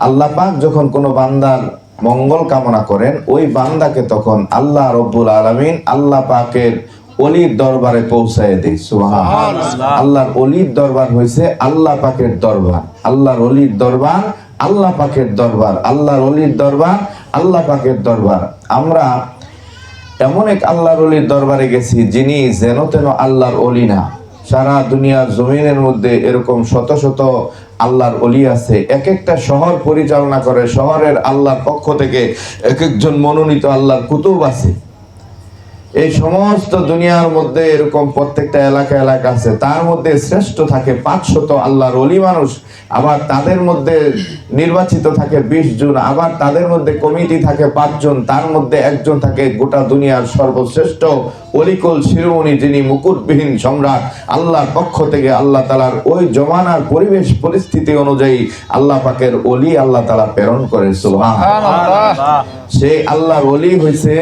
আল্লাহ পাক যখন কোনো বান্দার মঙ্গল কামনা করেন ওই বান্দাকে তখন আল্লাহ রব্বুল আলামিন আল্লাহ পাকের অলির দরবারে পৌঁছায় দেয় সুবহান আল্লাহর অলির দরবার হয়েছে আল্লাহ পাকের দরবার। আল্লাহর অলির দরবার আল্লাহ পাকের দরবার। আল্লাহর অলির দরবার আল্লাহ পাকের দরবার। আমরা এমন এক আল্লাহর অলির দরবারে গেছি যিনি যেন তেন আল্লাহর অলি না। সারা দুনিয়ার জমিনের মধ্যে এরকম শত শত আল্লাহর অলি আছে এক একটা শহর পরিচালনা করে, শহরের আল্লাহর পক্ষ থেকে এক একজন মনোনীত আল্লাহর কুতুব আছে। এই সমস্ত দুনিয়ার মধ্যে এরকম প্রত্যেকটা এলাকা এলাকা আছে তার মধ্যে শ্রেষ্ঠ থাকে পাঁচশত আল্লাহর অলি মানুষ আবার তাদের মধ্যে নির্বাচিত থাকে বিশ জন আবার তাদের মধ্যে কমিটি থাকে পাঁচজন তার মধ্যে একজন থাকে গোটা দুনিয়ার সর্বশ্রেষ্ঠ অলিকুল শিরোমণি যিনি মুকুটবিহীন সম্রাট আল্লাহর পক্ষ থেকে আল্লাহ তালার ওই জমানার পরিবেশ পরিস্থিতি অনুযায়ী আল্লাহ পাকের অলি আল্লাহ তালা প্রেরণ করে সেই আল্লাহর অলি হয়েছে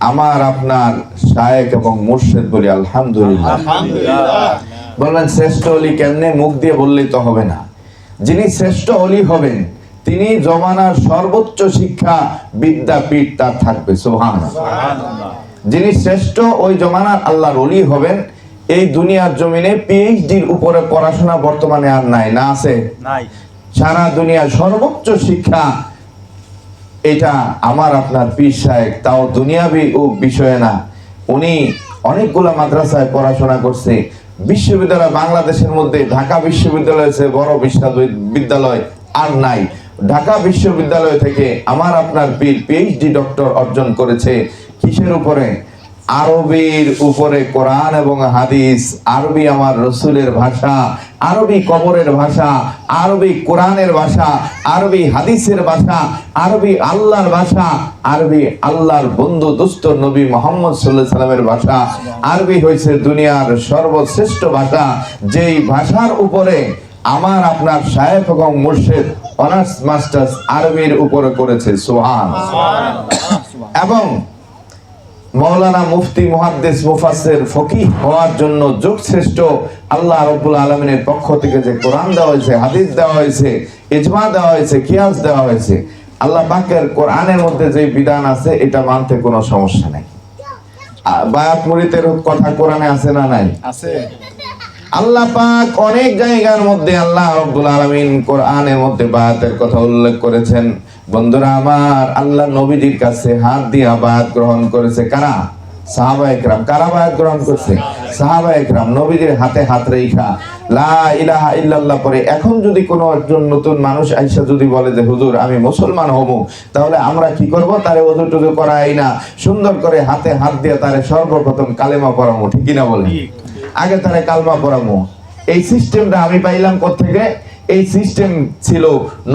আমার আপনার শায়েক এবং মুর্শেদ বলি আলহামদুলিল্লাহ। বলবেন শ্রেষ্ঠ অলি কেমনে? মুখ দিয়ে বললেই তো হবে না। যিনি শ্রেষ্ঠ অলি হবেন তিনি জমানার সর্বোচ্চ শিক্ষা বিদ্যাপীঠ তার থাকবে সোহান যিনি শ্রেষ্ঠ ওই জমানার আল্লাহর অলি হবেন এই দুনিয়ার জমিনে পিএইচডির উপরে পড়াশোনা বর্তমানে আর নাই না আছে? সারা দুনিয়ার সর্বোচ্চ শিক্ষা এটা আমার আপনার পীর সাহেব, তাও দুনিয়াবি ও বিষয়ে না। উনি অনেকগুলো মাদ্রাসায় পড়াশোনা করছে। বিশ্ববিদ্যালয় বাংলাদেশের মধ্যে, ঢাকা বিশ্ববিদ্যালয় আছে বড় বিশ্ববিদ্যালয় আর নাই। ঢাকা বিশ্ববিদ্যালয় থেকে আমার আপনার পীর পিএইচডি ডক্টর অর্জন করেছে। কিসের উপরে? আরবির উপরে কোরআন এবং হাদিস আরবি আমার রসুলের ভাষা আরবি কবরের ভাষা আরবি কোরআনের ভাষা আরবি হাদিসের ভাষা আরবি আল্লাহর ভাষা আরবি আল্লাহর বন্ধু দুষ্ট নবী মোহাম্মদ সাল্লাহ সাল্লামের ভাষা। আরবি হয়েছে দুনিয়ার সর্বশ্রেষ্ঠ ভাষা যেই ভাষার উপরে আমার আপনার সাহেব এবং মুর্শেদ অনার্স মাস্টার্স আরবির উপরে করেছে। সোহান এবং মৌলানা মুফতি মুহাদ্দিস মুফাসসির ফকিহ হওয়ার জন্য যুগ শ্রেষ্ঠ আল্লাহ রাব্বুল আলামিনের পক্ষ থেকে যে কোরআন দেওয়া হয়েছে হাদিস দেওয়া হয়েছে ইজমা দেওয়া হয়েছে কিয়াস দেওয়া হয়েছে আল্লাহ পাকের কোরআনের মধ্যে যে বিধান আছে এটা মানতে কোনো সমস্যা নেই। বায়াত মুরিতের কথা কোরআনে আছে না নাই? আছে। আল্লাহ পাক অনেক জায়গার মধ্যে আল্লাহ রব্বুল আলামিন কোরআনের মধ্যে বায়াতের কথা উল্লেখ করেছেন। বন্ধুরা আমার আল্লাহ নবীজির কাছে হাত দিয়ে বায়াত গ্রহণ করেছে কারা? সাহাবা একরাম। কারা বায়াত গ্রহণ করছে? সাহাবা একরাম নবীজির হাতে হাত রেখা লা ইলাহা ইল্লাল্লাহ পরে এখন যদি কোনো একজন নতুন মানুষ আইসা যদি বলে যে হুজুর আমি মুসলমান হব তাহলে আমরা কি করব? তারে ওজু টুজু করাই না। সুন্দর করে হাতে হাত দিয়ে তারে সর্বপ্রথম কালেমা পড়ামো ঠিক কিনা বলে আগে তারা কালমা পড়ামো। এই সিস্টেমটা আমি পাইলাম থেকে এই সিস্টেম ছিল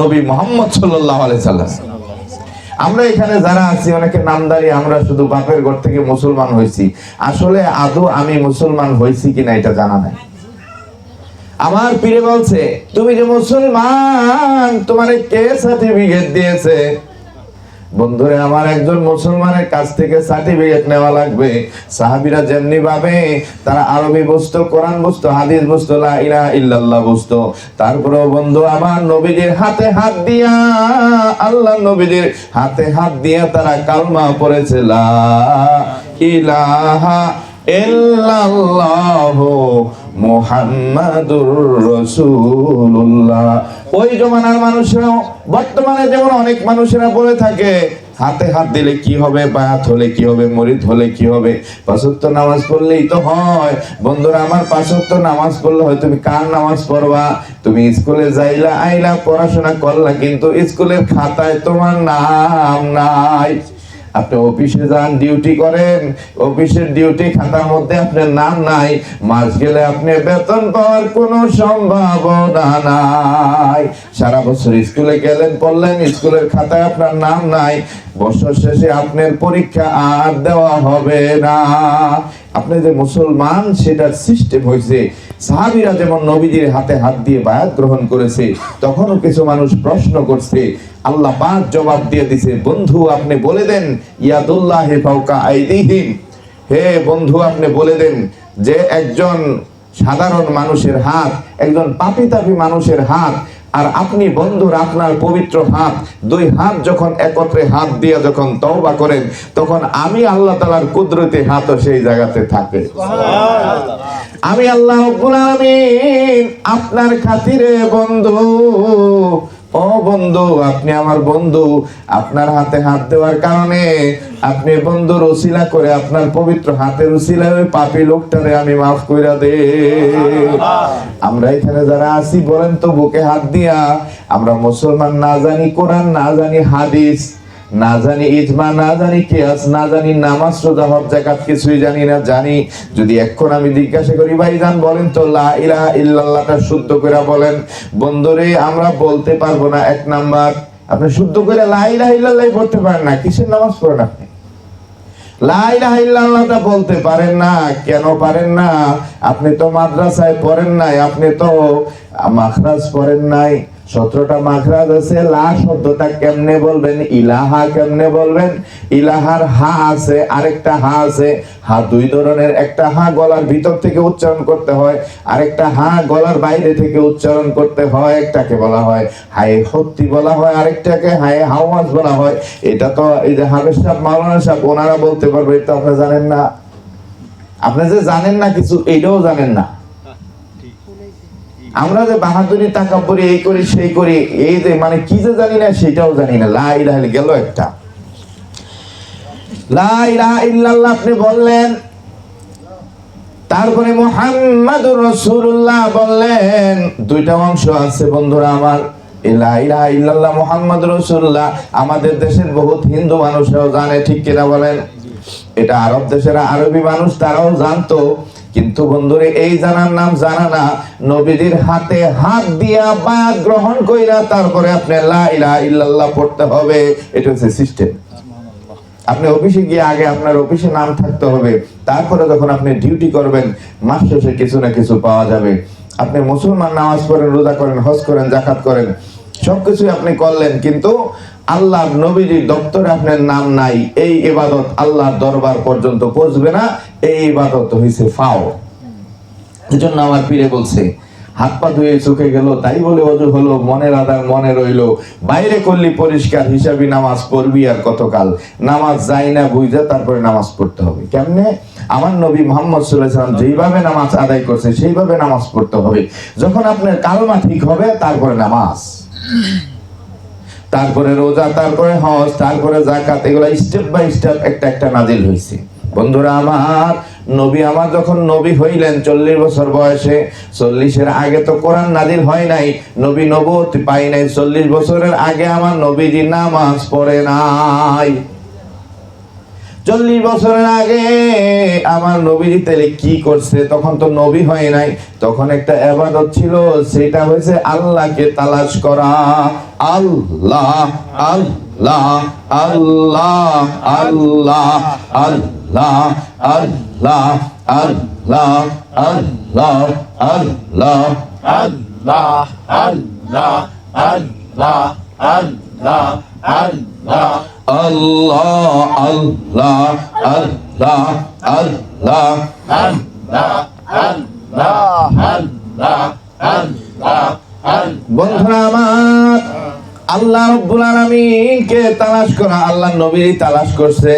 নবী মোহাম্মদ সাল্লাহ সাল্লাম। আমরা এখানে যারা আছি, অনেকে নামদারি, আমরা শুধু বাপের ঘর থেকে মুসলমান হয়েছি। আসলে আদৌ আমি মুসলমান হয়েছি কিনা এটা জানা নাই। আমার পীরে বলছে, তুমি যে মুসলমান, তোমার কে সার্টিফিকেট দিয়েছে? বন্ধুরে, আমার একজন মুসলমানের কাছ থেকে সার্টিফিকেট নেওয়া লাগবে। সাহাবিরা যেমনি ভাবে, তারা আরবি বুঝতো কোরআন বুঝতো হাদিস বুঝতো লা ইল্লাল্লাহ বুঝতো বন্ধু, আমার নবীজির হাতে হাত দিয়া আল্লাহ নবীজির হাতে হাত দিয়া তারা কালমা পড়েছে, লা ইলাহা ইল্লাল্লাহু। মুহাম্মাদুর রাসূলুল্লাহ। ওই জমানার মানুষরাও বর্তমানে যেমন অনেক মানুষেরা বলে থাকে, হাতে হাত দিলে কি হবে, বায়াত হলে কি হবে, মরিদ হলে কি হবে পাঁচত্ব নামাজ পড়লেই তো হয়। বন্ধুরা, আমার পাঁচত্ব নামাজ পড়লে হয়, তুমি কার নামাজ পড়বা? তুমি স্কুলে যাইলা, আইলা, পড়াশোনা করলা, কিন্তু স্কুলের খাতায় তোমার নাম নাই। আপনি অফিসে যান ডিউটি করেন, অফিসের ডিউটি খাতার মধ্যে আপনার নাম নাই, মাস গেলে আপনি বেতন পাওয়ার কোনো সম্ভাবনা নাই। সারা বছর স্কুলে গেলেন, পড়লেন, স্কুলের খাতায় আপনার নাম নাই, বছর শেষে আপনার পরীক্ষা আর দেওয়া হবে না। আপনি যে মুসলমান, সেটার সিস্টেম হয়েছে সাহাবিরা যেমন নবীজির হাতে হাত দিয়ে বায়াত গ্রহণ করেছে, তখনও কিছু মানুষ প্রশ্ন করছে, আল্লাহ পাক জবাব দিয়ে দিছে, বন্ধু, আপনি বলে দেন, ইয়াদুল্লাহ হে ফাউকা আইদিহিম। হে বন্ধু, আপনি বলে দেন যে, একজন সাধারণ মানুষের হাত, একজন পাপি তাপি মানুষের হাত আর আপনি বন্ধুর আপনার পবিত্র হাত, দুই হাত যখন একত্রে হাত দিয়ে যখন তওবা করেন, তখন আমি আল্লাহ তালার কুদরতি হাতও সেই জায়গাতে থাকে। আমি আল্লাহ আপনার খাতিরে বন্ধু ও বন্ধু, আপনি আমার বন্ধু। আপনার হাতে হাত দেওয়ার কারণে আপনি বন্ধুর রসিলা করে আপনার পবিত্র হাতের রসিলা হয়ে পাপি লোকটারে আমি মাফ কইরা দে। আমরা এখানে যারা আছি, বলেন তো, বুকে হাত দিয়া। আমরা মুসলমান না জানি কোরআন, না জানি হাদিস। না জানি ইজমা, না জানি কিয়াস, না জানি নামাজ, রোজা, হজ জাকাত কিছুই জানি না, জানি। যদি এখন আমি জিজ্ঞাসা করি, ভাইজান, বলেন তো, লা ইলাহা ইল্লাল্লাহটা শুদ্ধ করে বলেন। বন্ধুরে, আমরা বলতে পারব না, এক নাম্বার। আপনি শুদ্ধ করে লা ইলাহা ইল্লাল্লাহ পড়তে পারেন না, কিসের নামাজ পড়েন আপনি? বলতে পারেন না, কেন পারেন না? আপনি তো মাদ্রাসায় পড়েন নাই, আপনি তো মাখরাজ পড়েন নাই। সতেরোটা মাখরাজ আছে, লা শব্দটা কেমনে বলবেন, ইলাহা কেমনে বলবেন? ইলাহার হা আছে, আরেকটা হা আছে। হা দুই ধরনের, একটা হা গলার ভিতর থেকে উচ্চারণ করতে হয়, আরেকটা হা গলার বাইরে থেকে উচ্চারণ করতে হয়, একটাকে বলা হয় হায়ে হত্তি বলা হয়, আরেকটাকে হায়ে হাওয়াজ বলা হয়। এটা তো এই যে হাবের সাহেব, মাওলানা সাহেব, ওনারা বলতে পারবে, এটা আপনি জানেন না। আপনি যে জানেন না কিছু, এটাও জানেন না। আমরা যে বাহাদুরি তাকাব্বরি এই করি, সেই করি, এই যে মানে কি যে জানি না, সেটাও জানি না। লা ইলাহা গেল একটা। লা ইলাহা ইল্লাল্লাহ আপনি বললেন, তারপরে মোহাম্মদুর রাসূলুল্লাহ বললেন, দুইটা অংশ আছে বন্ধুরা আমার। মোহাম্মদুর রাসূলুল্লাহ, আমাদের দেশের বহুত হিন্দু মানুষরাও জানে, ঠিক কিনা বলেন? এটা আরব দেশের আরবি মানুষ, তারাও জানতো। কিন্তু বন্ধুরে, এই জানার নাম জানা না। নবীজির হাতে হাত দিয়া বায়াত গ্রহণ কইরা তারপরে আপনি লা ইলাহা ইল্লাল্লাহ পড়তে হবে। এটা হচ্ছে সিস্টেম আপনি অফিসে গিয়ে আগে আপনার অফিসে নাম থাকতে হবে। তারপরে যখন আপনি ডিউটি করবেন, মাস শেষে কিছু না কিছু পাওয়া যাবে। আপনি মুসলমান নামাজ পড়েন, রোজা করেন, হজ করেন জাকাত করেন। সবকিছুই আপনি করলেন, কিন্তু আল্লাহ নবীজির দপ্তরে আপনার নাম নাই। এই ইবাদত আল্লাহর দরবার পর্যন্ত পৌঁছবে না, এই ইবাদত হইছে ফাও। এই জন্য আমার পীরে বলছে, হাত পা ধুয়ে চোখে গেল, তাই বলে অজু হলো, মনের আদার মনে রইল। বাইরে করলি পরিষ্কার হিসাবি নামাজ পড়বি আর কতকাল? নামাজ যাই না, বুঝা তারপরে নামাজ পড়তে হবে। কেমনে? আমার নবী মোহাম্মদ সাল্লাম যেইভাবে নামাজ আদায় করছে, সেইভাবে নামাজ পড়তে হবে। যখন আপনার কালমা ঠিক হবে, তারপরে নামাজ। তারপরে রোজা, তারপরে হজ, তারপরে জাকাত এগুলা স্টেপ বাই স্টেপ একটা একটা নাজিল হয়েছে বন্ধুরা আমার, নবী আমার যখন নবী হইলেন চল্লিশ বছর বয়সে, চল্লিশের আগে তো কোরআন নাজিল হয় নাই, নবী নবত পাই নাই, চল্লিশ বছরের আগে আমার নবীজি নামাজ পড়ে নাই। চল্লিশ বছরের আগে আমার নবীজি তাহলে কি করছে তখন তো নবী হয় নাই তখন একটা এবাদত ছিল সেটা হয়েছে আল্লাহকে তালাশ করা আল্লাহ আল্লাহ আল্লাহ আল্লাহ আল্লাহ আল্লাহ আল্লাহ আল্লাহ আল্লাহ Allah, Allah, Allah, Allah, Allah. আল্লাহ আল্লাহ আল্লাহ আল্লাহ বন্ধুরা আমার আল্লাহ রব্বুল আলামিনকে তালাশ করা, আল্লাহ নবী তালাশ করছে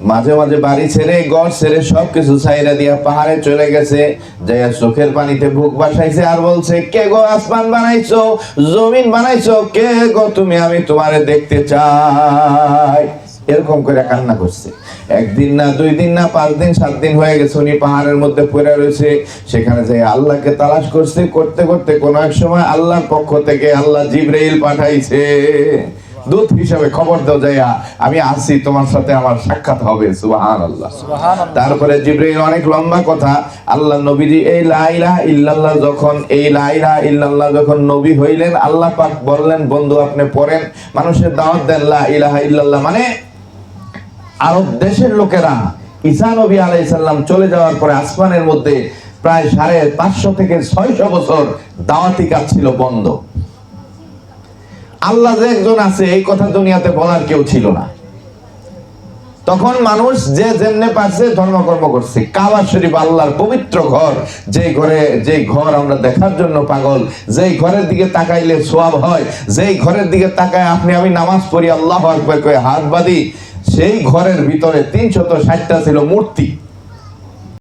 মাঝে মাঝে বাড়ি ছেড়ে ঘর ছেড়ে সবকিছু ছাইরা দিয়া পাহাড়ে চলে গেছে, যাইয়া চোখের পানিতে বুক বাসাইছে আর বলছে, কে গো আসমান বানাইছো? জমিন বানাইছো? কে গো তুমি? আমি তোমারে দেখতে চাই। এরকম করে কান্না করছে। একদিন না, দুই দিন না, পাঁচ দিন, সাত দিন হয়ে গেছে, উনি পাহাড়ের মধ্যে পড়ে রয়েছে। সেখানে যে আল্লাহকে তালাশ করছে, করতে করতে কোন এক সময় আল্লাহর পক্ষ থেকে আল্লাহ জিব্রাইল পাঠাইছে। দূত হিসাবে খবর দাও যাইয়া আমি আসছি তোমার সাথে আমার সাক্ষাৎ হবে। সুবাহান আল্লাহ তারপরে জিব্রাইল অনেক লম্বা কথা। আল্লাহ নবীজি এই লাইলা ইল্লাল্লাহ যখন এই লাইলা ইল্লাল্লাহ যখন নবী হইলেন আল্লাহ পাক বললেন বন্ধু আপনি পড়েন মানুষের দাওয়াত দেন লা ইলাহা ইল্লাল্লাহ। মানে আরব দেশের লোকেরা ঈসা নবী আলাইসাল্লাম চলে যাওয়ার পরে আসমানের মধ্যে প্রায় সাড়ে পাঁচশো থেকে ছয়শো বছর দাওয়াতি কাজ ছিল বন্ধ। আল্লাহ যে একজন আছে, এই কথা দুনিয়াতে বলার কেউ ছিল না। তখন মানুষ যে যেমনে পারছে ধর্মকর্ম করছে। কাবা শরীফ আল্লাহর পবিত্র ঘর যে ঘরে যে ঘর আমরা দেখার জন্য পাগল, যেই ঘরের দিকে তাকাইলে সোয়াব হয়, যেই ঘরের দিকে তাকায় আপনি, আমি নামাজ পড়ি, আল্লাহ হাত বাঁধি, সেই ঘরের ভিতরে তিনশত ষাটটা ছিল মূর্তি।